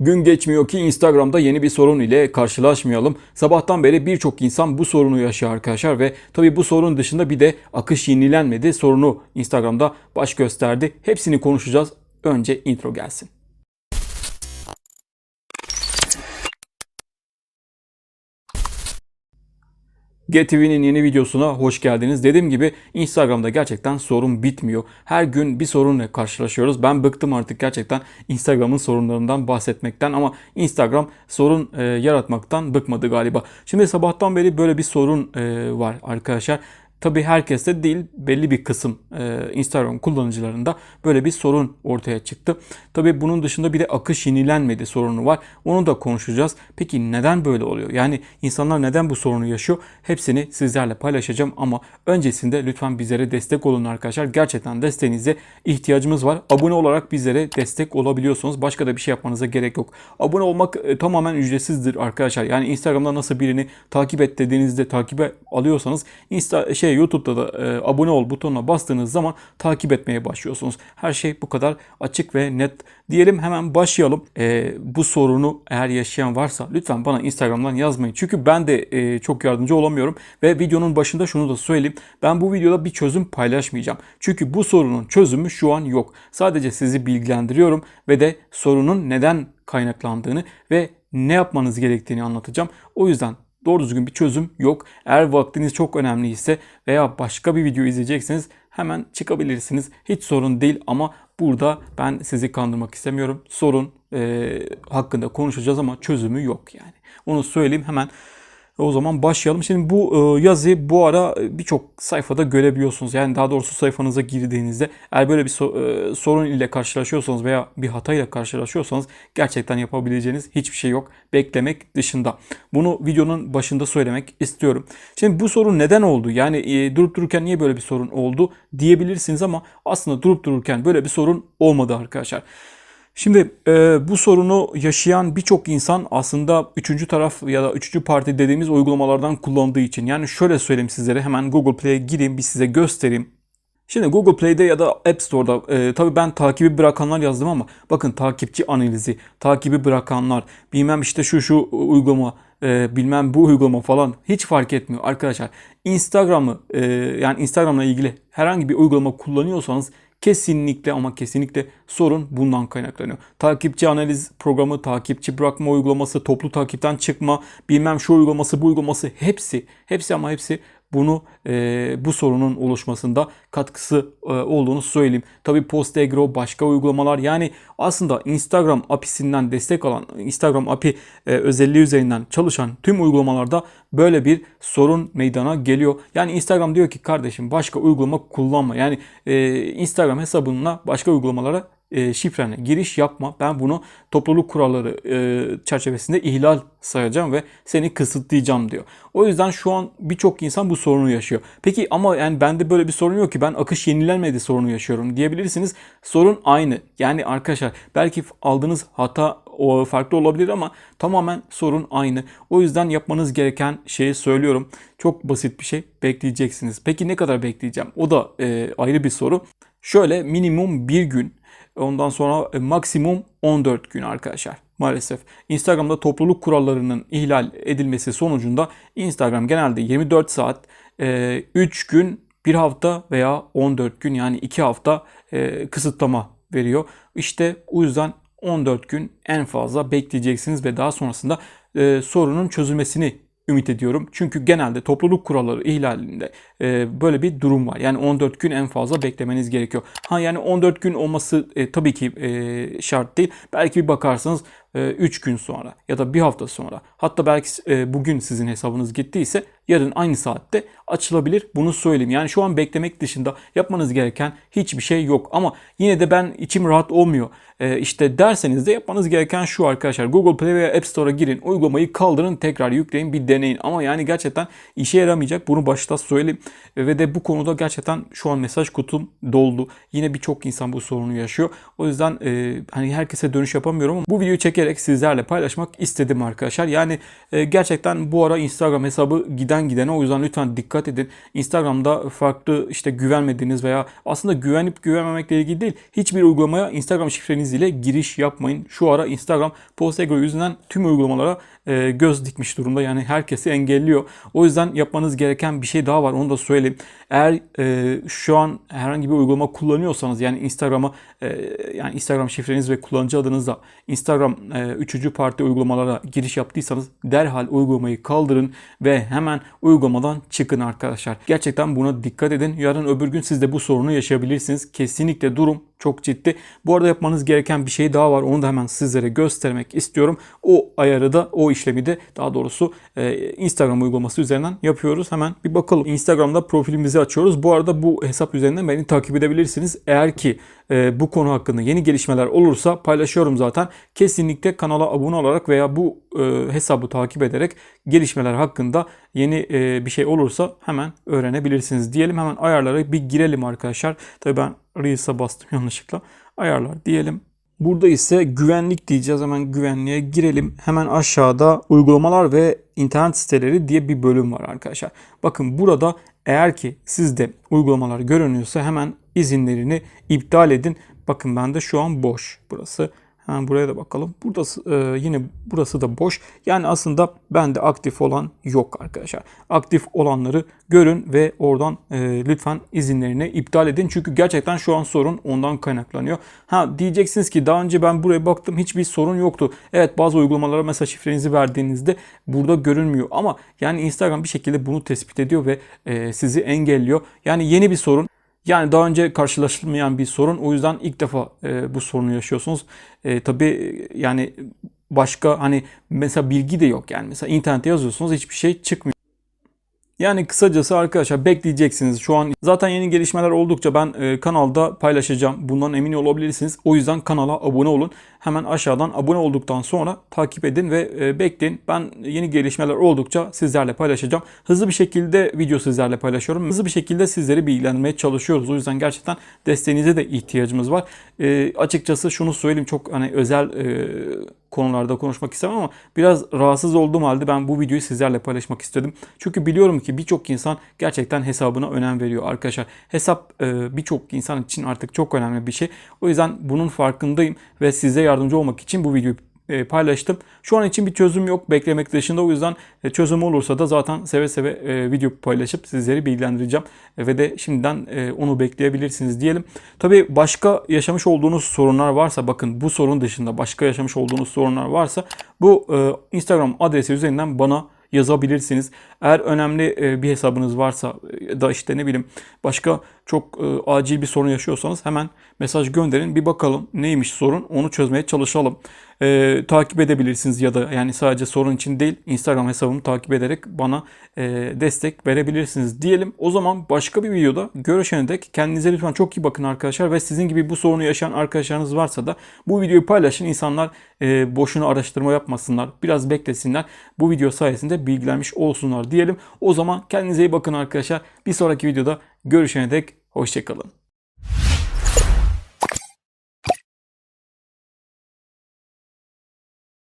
Gün geçmiyor ki Instagram'da yeni bir sorun ile karşılaşmayalım. Sabahtan beri birçok insan bu sorunu yaşıyor arkadaşlar ve tabii bu sorun dışında bir de akış yenilenmedi sorunu Instagram'da baş gösterdi. Hepsini konuşacağız. Önce intro gelsin. GTV'nin yeni videosuna hoş geldiniz. Dediğim gibi Instagram'da gerçekten sorun bitmiyor. Her gün bir sorunla karşılaşıyoruz. Ben bıktım artık gerçekten Instagram'ın sorunlarından bahsetmekten ama Instagram sorun e, yaratmaktan bıkmadı galiba. Şimdi sabahtan beri böyle bir sorun e, var arkadaşlar. Tabii herkeste değil belli bir kısım e, Instagram kullanıcılarında böyle bir sorun ortaya çıktı. Tabii bunun dışında bir de akış yenilenmedi sorunu var. Onu da konuşacağız. Peki neden böyle oluyor? Yani insanlar neden bu sorunu yaşıyor? Hepsini sizlerle paylaşacağım ama öncesinde lütfen bizlere destek olun arkadaşlar. Gerçekten desteğinize ihtiyacımız var. Abone olarak bizlere destek olabiliyorsunuz. Başka da bir şey yapmanıza gerek yok. Abone olmak e, tamamen ücretsizdir arkadaşlar. Yani Instagram'da nasıl birini takip et dediğinizde takibe alıyorsanız Insta şey YouTube'da da e, abone ol butonuna bastığınız zaman takip etmeye başlıyorsunuz. Her şey bu kadar açık ve net. Diyelim hemen başlayalım. E, bu sorunu eğer yaşayan varsa lütfen bana Instagram'dan yazmayın. Çünkü ben de e, çok yardımcı olamıyorum ve videonun başında şunu da söyleyeyim. Ben bu videoda bir çözüm paylaşmayacağım. Çünkü bu sorunun çözümü şu an yok. Sadece sizi bilgilendiriyorum ve de sorunun neden kaynaklandığını ve ne yapmanız gerektiğini anlatacağım. O yüzden doğru düzgün bir çözüm yok. Eğer vaktiniz çok önemliyse veya başka bir video izleyecekseniz hemen çıkabilirsiniz. Hiç sorun değil ama burada ben sizi kandırmak istemiyorum. Sorun e, hakkında konuşacağız ama çözümü yok yani. Onu söyleyeyim hemen. O zaman başlayalım. Şimdi bu e, yazıyı bu ara birçok sayfada görebiliyorsunuz. Yani daha doğrusu sayfanıza girdiğinizde eğer böyle bir so- e, sorun ile karşılaşıyorsanız veya bir hatayla karşılaşıyorsanız gerçekten yapabileceğiniz hiçbir şey yok. Beklemek dışında. Bunu videonun başında söylemek istiyorum. Şimdi bu sorun neden oldu? Yani e, durup dururken niye böyle bir sorun oldu diyebilirsiniz ama aslında durup dururken böyle bir sorun olmadı arkadaşlar. Şimdi e, bu sorunu yaşayan birçok insan aslında üçüncü taraf ya da üçüncü parti dediğimiz uygulamalardan kullandığı için. Yani şöyle söyleyeyim sizlere hemen Google Play'e gireyim bir size göstereyim. Şimdi Google Play'de ya da App Store'da e, tabii ben takibi bırakanlar yazdım ama bakın takipçi analizi, takibi bırakanlar, bilmem işte şu şu uygulama, e, bilmem bu uygulama falan hiç fark etmiyor arkadaşlar. Instagram'ı e, yani Instagram'la ilgili herhangi bir uygulama kullanıyorsanız Kesinlikle ama kesinlikle sorun bundan kaynaklanıyor. Takipçi analiz programı, takipçi bırakma uygulaması, toplu takipten çıkma, bilmem şu uygulaması, bu uygulaması hepsi, hepsi ama hepsi bunu e, bu sorunun oluşmasında katkısı e, olduğunu söyleyeyim. Tabi Postegro başka uygulamalar yani aslında Instagram API'sinden destek alan Instagram API e, özelliği üzerinden çalışan tüm uygulamalarda böyle bir sorun meydana geliyor. Yani Instagram diyor ki kardeşim başka uygulama kullanma. Yani e, Instagram hesabına başka uygulamalara e, şifrene giriş yapma. Ben bunu topluluk kuralları e, çerçevesinde ihlal sayacağım ve seni kısıtlayacağım diyor. O yüzden şu an birçok insan bu sorunu yaşıyor. Peki ama yani bende böyle bir sorun yok ki ben akış yenilenmedi sorunu yaşıyorum diyebilirsiniz. Sorun aynı. Yani arkadaşlar belki aldığınız hata o farklı olabilir ama tamamen sorun aynı. O yüzden yapmanız gereken şeyi söylüyorum. Çok basit bir şey. Bekleyeceksiniz. Peki ne kadar bekleyeceğim? O da e, ayrı bir soru. Şöyle minimum bir gün Ondan sonra e, maksimum 14 gün arkadaşlar. Maalesef Instagram'da topluluk kurallarının ihlal edilmesi sonucunda Instagram genelde 24 saat, 3 gün, 1 hafta veya 14 gün yani 2 hafta e, kısıtlama veriyor. İşte o yüzden 14 gün en fazla bekleyeceksiniz ve daha sonrasında e, sorunun çözülmesini ümit ediyorum. Çünkü genelde topluluk kuralları ihlalinde e, böyle bir durum var. Yani 14 gün en fazla beklemeniz gerekiyor. Ha yani 14 gün olması e, tabii ki e, şart değil. Belki bir bakarsanız 3 gün sonra ya da bir hafta sonra hatta belki e, bugün sizin hesabınız gittiyse yarın aynı saatte açılabilir. Bunu söyleyeyim. Yani şu an beklemek dışında yapmanız gereken hiçbir şey yok. Ama yine de ben içim rahat olmuyor. E, işte derseniz de yapmanız gereken şu arkadaşlar. Google Play veya App Store'a girin. Uygulamayı kaldırın. Tekrar yükleyin. Bir deneyin. Ama yani gerçekten işe yaramayacak. Bunu başta söyleyeyim. Ve de bu konuda gerçekten şu an mesaj kutum doldu. Yine birçok insan bu sorunu yaşıyor. O yüzden e, hani herkese dönüş yapamıyorum ama bu videoyu çekerken çekerek sizlerle paylaşmak istedim arkadaşlar. Yani e, gerçekten bu ara Instagram hesabı giden gidene o yüzden lütfen dikkat edin. Instagram'da farklı işte güvenmediğiniz veya aslında güvenip güvenmemekle ilgili değil. Hiçbir uygulamaya Instagram şifreniz ile giriş yapmayın. Şu ara Instagram Postgre yüzünden tüm uygulamalara e, göz dikmiş durumda. Yani herkesi engelliyor. O yüzden yapmanız gereken bir şey daha var. Onu da söyleyeyim. Eğer e, şu an herhangi bir uygulama kullanıyorsanız yani Instagram'a e, yani Instagram şifreniz ve kullanıcı adınızla Instagram e, üçüncü parti uygulamalara giriş yaptıysanız derhal uygulamayı kaldırın ve hemen uygulamadan çıkın arkadaşlar. Gerçekten buna dikkat edin. Yarın öbür gün siz de bu sorunu yaşayabilirsiniz. Kesinlikle durum çok ciddi. Bu arada yapmanız gereken bir şey daha var. Onu da hemen sizlere göstermek istiyorum. O ayarı da o işlemi de daha doğrusu e, Instagram uygulaması üzerinden yapıyoruz. Hemen bir bakalım. Instagram'da profilimizi açıyoruz. Bu arada bu hesap üzerinden beni takip edebilirsiniz. Eğer ki e, bu konu hakkında yeni gelişmeler olursa paylaşıyorum zaten. Kesinlikle kanala abone olarak veya bu e, hesabı takip ederek gelişmeler hakkında yeni e, bir şey olursa hemen öğrenebilirsiniz diyelim. Hemen ayarlara bir girelim arkadaşlar. Tabii ben Reels'a bastım yanlışlıkla. Ayarlar diyelim. Burada ise güvenlik diyeceğiz. Hemen güvenliğe girelim. Hemen aşağıda uygulamalar ve internet siteleri diye bir bölüm var arkadaşlar. Bakın burada eğer ki sizde uygulamalar görünüyorsa hemen izinlerini iptal edin. Bakın bende şu an boş burası. Hemen buraya da bakalım. Burada e, yine burası da boş. Yani aslında bende aktif olan yok arkadaşlar. Aktif olanları görün ve oradan e, lütfen izinlerini iptal edin. Çünkü gerçekten şu an sorun ondan kaynaklanıyor. Ha diyeceksiniz ki daha önce ben buraya baktım hiçbir sorun yoktu. Evet bazı uygulamalara mesela şifrenizi verdiğinizde burada görünmüyor. Ama yani Instagram bir şekilde bunu tespit ediyor ve e, sizi engelliyor. Yani yeni bir sorun. Yani daha önce karşılaşılmayan bir sorun. O yüzden ilk defa e, bu sorunu yaşıyorsunuz. E, tabii yani başka hani mesela bilgi de yok yani. Mesela internete yazıyorsunuz hiçbir şey çıkmıyor. Yani kısacası arkadaşlar bekleyeceksiniz. Şu an zaten yeni gelişmeler oldukça ben e, kanalda paylaşacağım. Bundan emin olabilirsiniz. O yüzden kanala abone olun. Hemen aşağıdan abone olduktan sonra takip edin ve e, bekleyin. Ben yeni gelişmeler oldukça sizlerle paylaşacağım. Hızlı bir şekilde video sizlerle paylaşıyorum. Hızlı bir şekilde sizleri bilgilendirmeye çalışıyoruz. O yüzden gerçekten desteğinize de ihtiyacımız var. E, açıkçası şunu söyleyeyim çok hani özel e, konularda konuşmak istemem ama biraz rahatsız olduğum halde ben bu videoyu sizlerle paylaşmak istedim. Çünkü biliyorum ki birçok insan gerçekten hesabına önem veriyor arkadaşlar. Hesap e, birçok insan için artık çok önemli bir şey. O yüzden bunun farkındayım ve size yardımcı olmak için bu videoyu paylaştım. Şu an için bir çözüm yok beklemek dışında o yüzden e, çözüm olursa da zaten seve seve e, video paylaşıp sizleri bilgilendireceğim ve de şimdiden onu bekleyebilirsiniz diyelim. Tabii başka yaşamış olduğunuz sorunlar varsa bakın bu sorun dışında başka yaşamış olduğunuz sorunlar varsa bu Instagram adresi üzerinden bana yazabilirsiniz. Eğer önemli bir hesabınız varsa da işte ne bileyim başka çok acil bir sorun yaşıyorsanız hemen mesaj gönderin. Bir bakalım neymiş sorun onu çözmeye çalışalım. E, takip edebilirsiniz ya da yani sadece sorun için değil Instagram hesabımı takip ederek bana e, destek verebilirsiniz diyelim. O zaman başka bir videoda görüşene dek kendinize lütfen çok iyi bakın arkadaşlar ve sizin gibi bu sorunu yaşayan arkadaşlarınız varsa da bu videoyu paylaşın. İnsanlar e, boşuna araştırma yapmasınlar. Biraz beklesinler. Bu video sayesinde bilgilenmiş olsunlar diyelim. O zaman kendinize iyi bakın arkadaşlar. Bir sonraki videoda görüşene dek hoşçakalın.